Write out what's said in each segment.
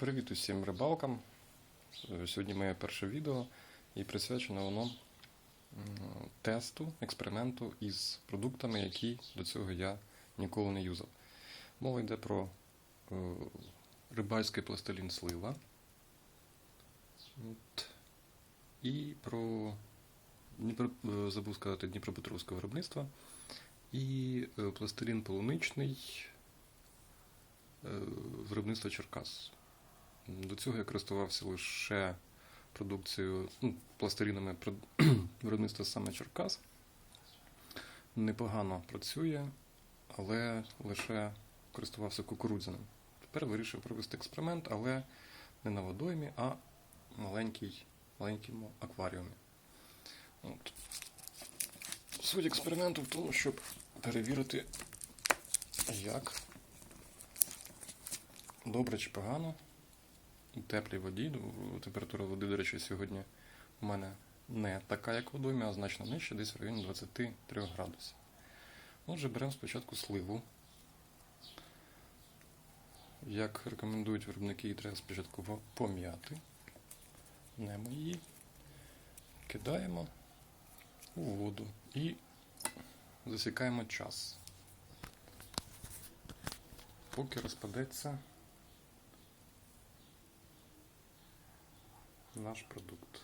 Привіт усім рибалкам. Сьогодні моє перше відео і присвячено воно тесту, експерименту із продуктами, які до цього я ніколи не юзав. Мова йде про е, рибальський пластилін слива і про Дніпро, е, забув сказати Дніпропетровське виробництво і е, пластилін полуничний виробництва Черкас. До цього я користувався лише продукцією, ну, пластилінами прод- виробництва саме Черкас. Непогано працює, але лише користувався кукурудзяним. Тепер вирішив провести експеримент, але не на водоймі, а маленький, маленькому акваріумі. От. Суть експерименту в тому, щоб перевірити, як добре чи погано у теплій воді. ну, Температура води, до речі, сьогодні у мене не така, як в водоймі, а значно нижче, десь в районі 23 градусів. Отже, беремо спочатку сливу. Як рекомендують виробники, її треба спочатку пом'яти. Немо її, кидаємо у воду і засікаємо час. Поки розпадеться наш продукт.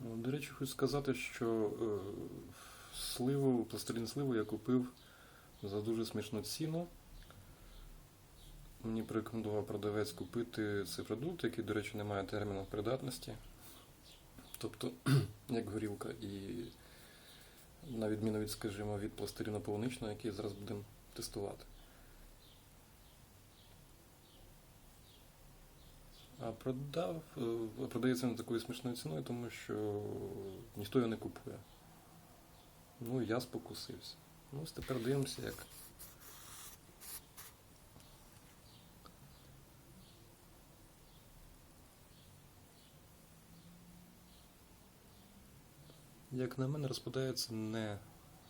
Ну, До речі, хочу сказати, що е, сливу, пластилін сливу я купив за дуже смішну ціну. Мені порекомендував продавець купити цей продукт, який, до речі, не має терміну придатності. Тобто, як горілка і на відміну від, скажімо, від пластиліну полуничного, який зараз будемо тестувати. А продав, е, продається не такою смішною ціною, тому що ніхто його не купує. Ну, я спокусився. Ну, ось тепер дивимося, як. Як на мене, розпадається не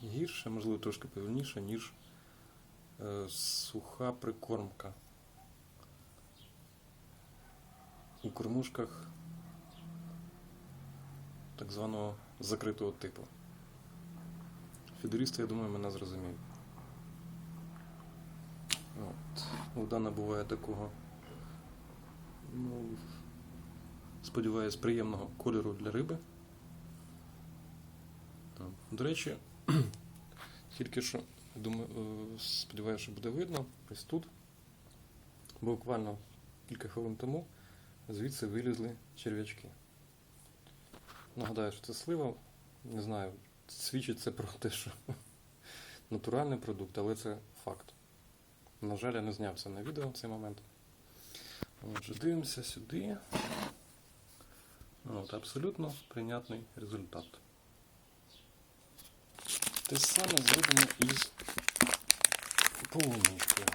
гірше, можливо, трошки повільніше, ніж е, суха прикормка. У кормушках так званого закритого типу. Фідерісти, я думаю, мене зрозуміють. От. Вода набуває такого, ну, сподіваюсь, приємного кольору для риби. До речі, тільки що, думаю, е, сподіваюся, що буде видно, ось тут. Буквально кілька хвилин тому звідси вилізли черв'ячки. Нагадаю, що це слива, не знаю, свідчить це про те, що натуральний продукт, але це факт. На жаль, я не зняв це на відео в цей момент. Отже, дивимося сюди. От, абсолютно прийнятний результат. Те саме зробимо із полуничкою.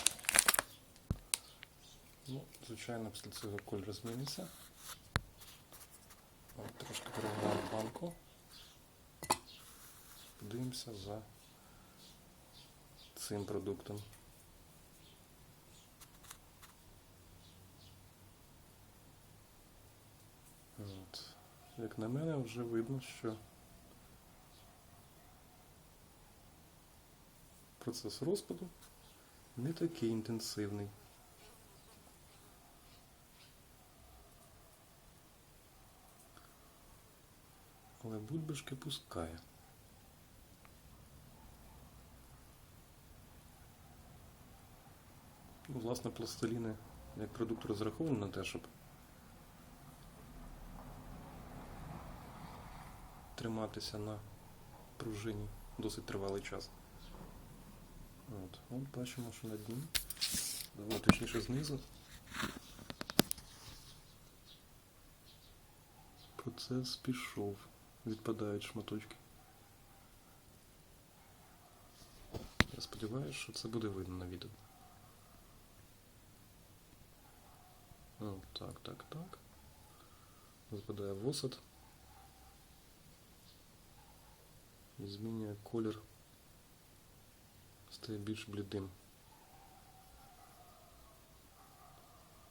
Ну, звичайно, після цього кольор зміниться. Трошки переграємо банку. Подивимося за цим продуктом. От. Як на мене, вже видно, що процес розпаду не такий інтенсивний. Але бульбашки пускає. Ну, власне, пластиліни як продукт розрахований на те, щоб триматися на пружині досить тривалий час. От, от бачимо, що на дні, ну, точніше знизу. Процес пішов, відпадають шматочки. Я сподіваюся, що це буде видно на відео. О, так, так, так. Випадає восад. змінює колір, Стає більш блідим.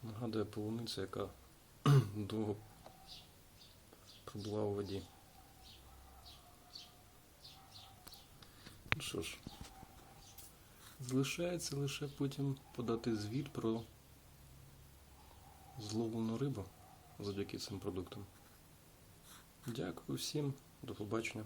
Нагадує полуниця, яка довго пробула у воді. Ну що ж, залишається лише потім подати звіт про зловлену рибу завдяки цим продуктам. Дякую всім, до побачення.